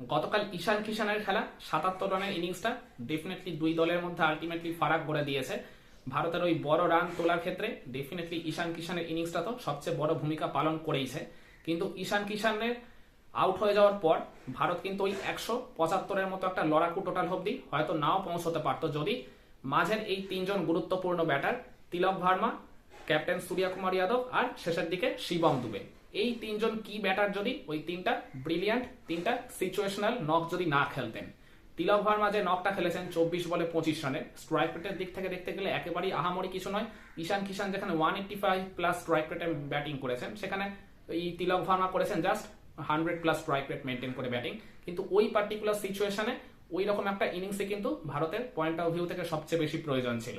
গতকাল ঈশান কিষানের খেলা, সাতাত্তর রানের ইনিংসটা ডেফিনেটলি দুই দলের মধ্যে আলটিমেটলি ফারাক করে দিয়েছে। ভারতের ওই বড় রান তোলার ক্ষেত্রে ডেফিনেটলি ঈশান কিষানের ইনিংসটা তো সবচেয়ে বড় ভূমিকা পালন করেইছে। কিন্তু ঈশান কিষানের আউট হয়ে যাওয়ার পর ভারত কিন্তু ওই একশো পঁচাত্তরের মতো একটা লড়াকু টোটাল অব্দি হয়তো নাও পৌঁছতে পারতো যদি মাঝের এই তিনজন গুরুত্বপূর্ণ ব্যাটার তিলক ভার্মা ক্যাপ্টেন সূর্য কুমার যাদব আর শেষের দিকে শিবম দুবে। এই তিনজন কি ব্যাটার যদি? ওই তিনটা ব্রিলিয়ান্ট তিনটা সিচুয়েশনাল নক যদি না খেলতেন। তিলক ভার্মা যে নকটা খেলেছেন চব্বিশ বলে পঁচিশ রানে। স্ট্রাইক রেটের দিক থেকে দেখতে গেলে একেবারেই আহামরি কিছু নয়। ঈশান কিষান যেখানে one eighty five plus strike রেটে ব্যাটিং করেছেন, সেখানে এই তিলক ভার্মা করেছেন just hundred plus strike rate maintain করে ব্যাটিং কিন্তু ওই পার্টিকুলার সিচুয়েশনে ওই রকম একটা ইনিংসে কিন্তু ভারতের পয়েন্ট অফ ভিউ থেকে সবচেয়ে বেশি প্রয়োজন ছিল।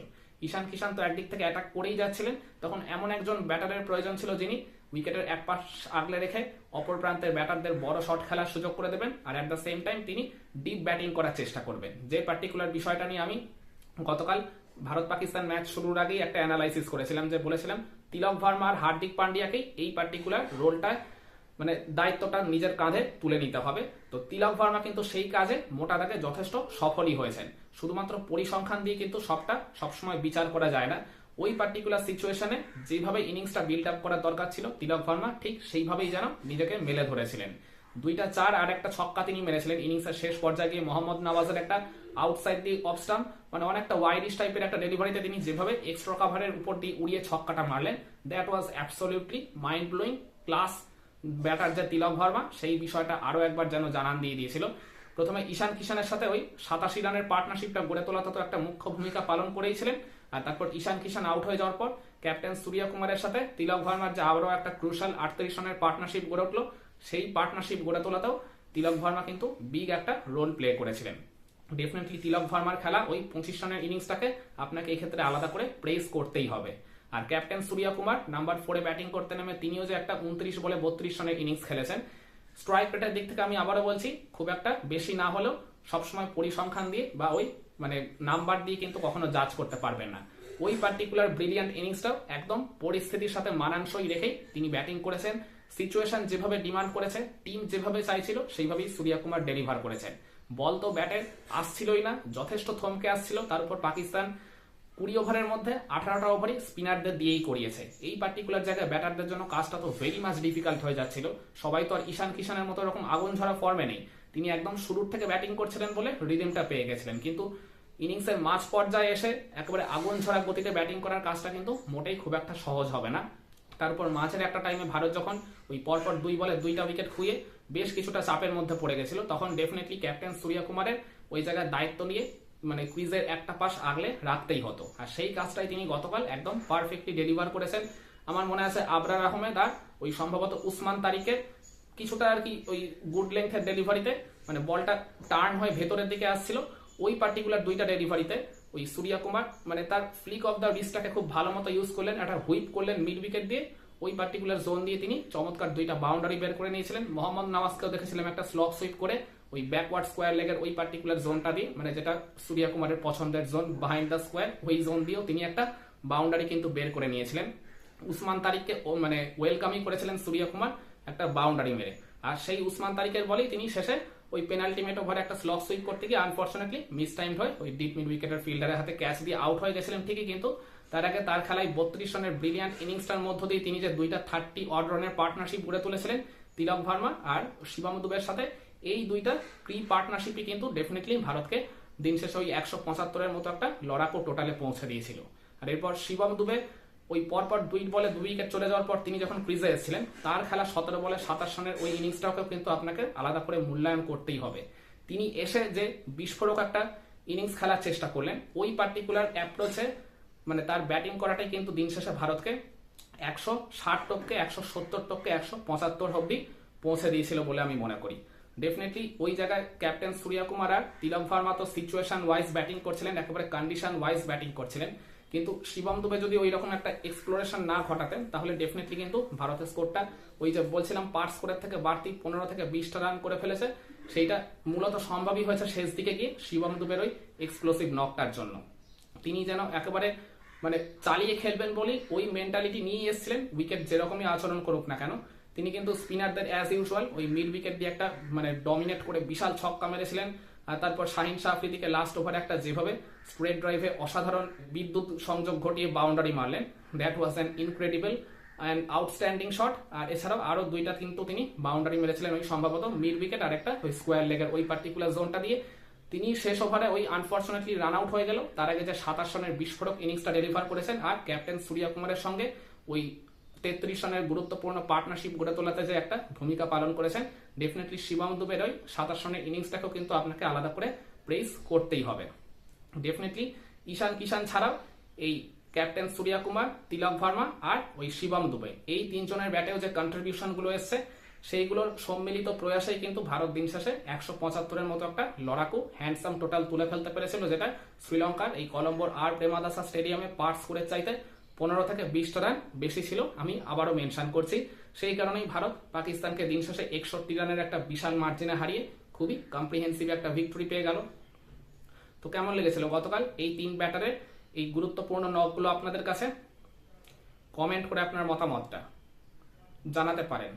ঈশান কিষান তো একদিক থেকে অ্যাটাক করেই যাচ্ছিলেন। তখন এমন একজন ব্যাটারের প্রয়োজন ছিল যিনি উইকেটের এক পাশ আগলে রেখে অপর প্রান্তের ব্যাটারদের বড় শট খেলার সুযোগ করে দেবেন আর অ্যাট দ্য সেম টাইম তিনি ডিপ ব্যাটিং করার চেষ্টা করবেন। যে পার্টিকুলার বিষয়টা নিয়ে আমি গতকাল ভারত পাকিস্তান ম্যাচ শুরুর আগেই একটা অ্যানালাইসিস করেছিলাম যে বলেছিলাম, তিলক ভার্মা আর হার্দিক পান্ডিয়াকেই এই পার্টিকুলার রোলটায় মানে দায়িত্বটা নিজের কাঁধে তুলে নিতে হবে। তো তিলক ভার্মা কিন্তু সেই কাজে মোটা দাগে যথেষ্ট সফলই হয়েছেন। শুধুমাত্র পরিসংখ্যান দিয়ে কিন্তু সবটা সবসময় বিচার করা যায় না। ওই পার্টিকুলার সিচুয়েশনে যেভাবে ইনিংসটা বিল্ড আপ করার দরকার ছিল, তিলক ভার্মা ঠিক সেইভাবেই যেন নিজেকে মেলে ধরেছিলেন। দুইটা চার আর একটা ছক্কা তিনি মেরেছিলেন। ইনিংসের শেষ পর্যায়ে গিয়ে মোহাম্মদ নওয়াজের একটা আউটসাইড দি অফ মানে অনেকটা ওয়াইডিশ টাইপের একটা ডেলিভারিতে তিনি যেভাবে এক্সট্রা কাভারের উপর দিয়ে উড়িয়ে ছক্কাটা মারলেন that was absolutely mind blowing class batter যে তিলক ভার্মা, সেই বিষয়টা আরও একবার যেন জানান দিয়ে দিয়েছিল। প্রথমে ঈশান কিষানের সাথে ওই সাতাশি রানের পার্টনারশিপটা গড়ে তোলাতে তো একটা মুখ্য ভূমিকা পালন করেইছিলেন। আর তারপর ঈশান কিষান আউট হয়ে যাওয়ার পর ক্যাপ্টেন সূর্য কুমারের সাথে তিলক ভার্মার যে আবারও একটা ক্রুশাল আটত্রিশ রানের পার্টনারশিপ গড়ে উঠল, সেই পার্টনারশিপ গড়ে তোলাতেও তিলক ভার্মা কিন্তু বিগ একটা রোল প্লে করেছিলেন। ডেফিনেটলি তিলক ভার্মার খেলা ওই পঁচিশ রানের ইনিংসটাকে আপনাকে এই ক্ষেত্রে আলাদা করে প্রেস করতেই হবে। আর ক্যাপ্টেন সূর্য কুমার নাম্বার ফোরে ব্যাটিং করতে নেমে তিনিও যে একটা উনত্রিশ বলে বত্রিশ রানের ইনিংস খেলেছেন। স্ট্রাইক রেটের দিক থেকে আমি আবারও বলছি, খুব একটা বেশি না হলেও সবসময় পরিসংখ্যান দিয়ে বা ওই মানে নাম্বার দিয়ে কিন্তু কখনো জাজ করতে পারবেন না। ওই পার্টিকুলার ব্রিলিয়ান্ট ইনিংসটাও একদম পরিস্থিতির সাথে মানানসই রেখেই তিনি ব্যাটিং করেছেন। সিচুয়েশন যেভাবে ডিমান্ড করেছে টিম যেভাবে চাইছিল, সেইভাবেই সূর্য কুমার ডেলিভার করেছেন। বল তো ব্যাটের আসছিলই না, যথেষ্ট থমকে আসছিল। তার উপর পাকিস্তান কুড়ি ওভারের মধ্যে আঠারোটা ওভারই স্পিনারদের দিয়েই করিয়েছে। এই পার্টিকুলার জায়গায় ব্যাটারদের জন্য কাজটা তো ভেরি মাচ ডিফিকাল্ট হয়ে যাচ্ছিল। সবাই তো আর ঈশান কিষানের মতো এরকম আগুন ঝরা ফর্মে নেই। তিনি একদম শুরুর থেকে ব্যাটিং করছিলেন বলে রিদিমটা পেয়ে গেছিলেন। কিন্তু ইনিংসের মাঝ পর্যায়ে এসে একেবারে আগুন ঝরা গতিতে ব্যাটিং করার কাজটা কিন্তু মোটেই খুব একটা সহজ হবে না। তারপর মাঝের একটা টাইমে ভারত যখন ওই পরপর দুই বলে দুইটা উইকেট খুঁয়ে বেশ কিছুটা চাপের মধ্যে পড়ে গেছিল, তখন ডেফিনেটলি ক্যাপ্টেন সূর্য কুমারের ওই জায়গায় দায়িত্ব নিয়ে মানে কুইজের একটা পাশ আগলে রাখতেই হতো। আর সেই কাজটাই তিনি গতকাল একদম পারফেক্টলি ডেলিভার করেছেন। আমার মনে আছে আবরার আহমেদ আর ওই সম্ভবত উসমান তারিকের কিছুটা আর কি ওই গুড লেন্থের ডেলিভারিতে মানে বলটা টার্ন হয়ে ভেতরের দিকে আসছিল, ওই পার্টিকুলার দুইটা ডেলিভারিতে ওই সূর্য কুমার মানে তার ফ্লিক অফ দ্য রিস্টটাকে খুব ভালো মতো ইউজ করলেন, একটা হুইপ করলেন মিড উইকেট দিয়ে, ওই পার্টিকুলার জোন দিয়ে তিনি চমৎকার দুইটা বাউন্ডারি বের করে নিয়েছিলেন। মোহাম্মদ নওয়াজকেও দেখেছিলাম একটা স্লক সুইপ করে, ওই ব্যাকওয়ার্ড স্কোয়ার লেগের ওই পার্টিকুলার জোনটা দিয়ে মানে যেটা সূর্য কুমারের পছন্দের জোন বিহাইন্ড দ্য স্কোয়ার ওই জোন দিয়েও তিনি একটা বাউন্ডারি কিন্তু বের করে নিয়েছিলেন। উসমান তারিককে মানে ওয়েলকামই করেছিলেন সূর্য কুমার একটা বাউন্ডারি মেরে। আর সেই উসমান তারিকের বলেই তিনি শেষে ওই পেনাল্টি মেট ওভারে একটা স্লক সুইপ করতে গিয়ে আনফর্চুনেটলি মিস টাইম হয় ওই ডিপ মিড উইকেটের ফিল্ডারের হাতে ক্যাচ দিয়ে আউট হয়ে গেছিলেন ঠিকই, কিন্তু তার আগে তার খেলায় বত্রিশ রানের ব্রিলিয়ান্ট ইনিংসটার মধ্য দিয়ে তিনি যে দুইটা থার্টি অড রানের পার্টনারশিপ গড়ে তুলেছিলেন তিলক ভার্মা আর শিবাম দুবের সাথে, এই দুইটা প্রি পার্টনারশিপই কিন্তু ডেফিনেটলি ভারতকে দিন শেষে ওই একশো পঁচাত্তরের মতো একটা লড়াকো টোটালে পৌঁছে দিয়েছিল। আর এরপর শিবম দুবে ওই পরপর দুই বলে দুই উইকেট চলে যাওয়ার পর তিনি যখন ক্রিজে এসেছিলেন, তার খেলা সতেরো বলে সাতাশ রানের ওই ইনিংসটাকেও কিন্তু আপনাকে আলাদা করে মূল্যায়ন করতেই হবে। তিনি এসে যে বিস্ফোরক একটা ইনিংস খেলার চেষ্টা করলেন, ওই পার্টিকুলার অ্যাপ্রোচে মানে তার ব্যাটিং করাটাই কিন্তু দিন শেষে ভারতকে একশো ষাট টপকে, একশো সত্তর টপকে, একশো পঁচাত্তর অব্দি পৌঁছে দিয়েছিল বলে আমি মনে করি। ডেফিনেটলি ওই জায়গায় ক্যাপ্টেন সূর্য কুমার আর তিলক ভার্মা তো সিচুয়েশন ওয়াইজ ব্যাটিং করছিলেন, একেবারে কন্ডিশন ওয়াইজ ব্যাটিং করছিলেন। কিন্তু শিবম দুবে যদি ওই রকম একটা এক্সপ্লোরেশন না ঘটাতেন, তাহলে ডেফিনেটলি কিন্তু ভারতের স্কোরটা ওই যে বলছিলাম পার স্কোরের থেকে বাড়তি পনেরো থেকে বিশটা রান করে ফেলেছে। সেইটা মূলত সম্ভবই হয়েছে শেষ দিকে গিয়ে শিবম দুবের ওই এক্সপ্লোসিভ নকটার জন্য। তিনি যেন একেবারে মানে চালিয়ে খেলবেন বলেই ওই মেন্টালিটি নিয়ে এসেছিলেন উইকেট যেরকমই আচরণ করুক না কেন। তিনি কিন্তু স্পিনারদের অ্যাজ ইউজুয়াল ওই মিড উইকেট দিয়ে একটা মানে ডমিনেট করে বিশাল ছক্কা মেরেছিলেন। আর তারপর শাহিন শাহ আফ্রিদিকে লাস্ট ওভারে একটা যেভাবে স্প্রেড ড্রাইভে অসাধারণ বিদ্যুৎ সংযোগ ঘটিয়ে বাউন্ডারি মারলেন। That was an incredible and outstanding shot আর এছাড়াও আরও দুইটা কিন্তু তিনি বাউন্ডারি মেরেছিলেন ওই সম্ভবত মিড উইকেট আর একটা ওই স্কোয়ার লেগের ওই পার্টিকুলার জোনটা দিয়ে। তিনি শেষ ওভারে ওই আনফর্চুনেটলি রান আউট হয়ে গেল। তার আগে যে সাতাশ রানের বিস্ফোরক ইনিংসটা ডেলিভার করেছেন আর ক্যাপ্টেন সূর্যা কুমারের সঙ্গে ওই তেত্রিশ রানের গুরুত্বপূর্ণ পার্টনারশিপ গড়ে তোলাতে যে একটা ভূমিকা পালন করেছেন ডেফিনেটলি শিবাম দুবের ওই সাতাশ রানের ইনিংসটাকেও কিন্তু আপনাকে আলাদা করে প্রেস করতেই হবে। ডেফিনেটলি ঈশান কিষান ছাড়াও এই ক্যাপ্টেন সূর্যা কুমার, তিলক ভার্মা আর ওই শিবম দুবে এই তিনজনের ব্যাটেও যে কন্ট্রিবিউশনগুলো এসছে, সেইগুলোর সম্মিলিত প্রয়াসেই কিন্তু ভারত দিন শেষে একশো পঁচাত্তরের মতো একটা লড়াকু হ্যান্ডসাম টোটাল তুলে ফেলতে পেরেছিল, যেটা শ্রীলঙ্কার এই কলম্বোর আর প্রেমাদাসা স্টেডিয়ামে পার্ট স্কোরের চাইতে পনেরো থেকে বিশটা রান বেশি ছিল। আমি আবারও মেনশন করছি, সেই কারণেই ভারত পাকিস্তানকে দিন শেষে একষট্টি রানের একটা বিশাল মার্জিনে হারিয়ে খুবই কম্প্রিহেন্সিভ একটা ভিক্টরি পেয়ে গেল। তো কেমন লেগেছিল গতকাল এই তিন ব্যাটারের এই গুরুত্বপূর্ণ নকগুলো আপনাদের কাছে? কমেন্ট করে আপনার মতামতটা জানাতে পারেন।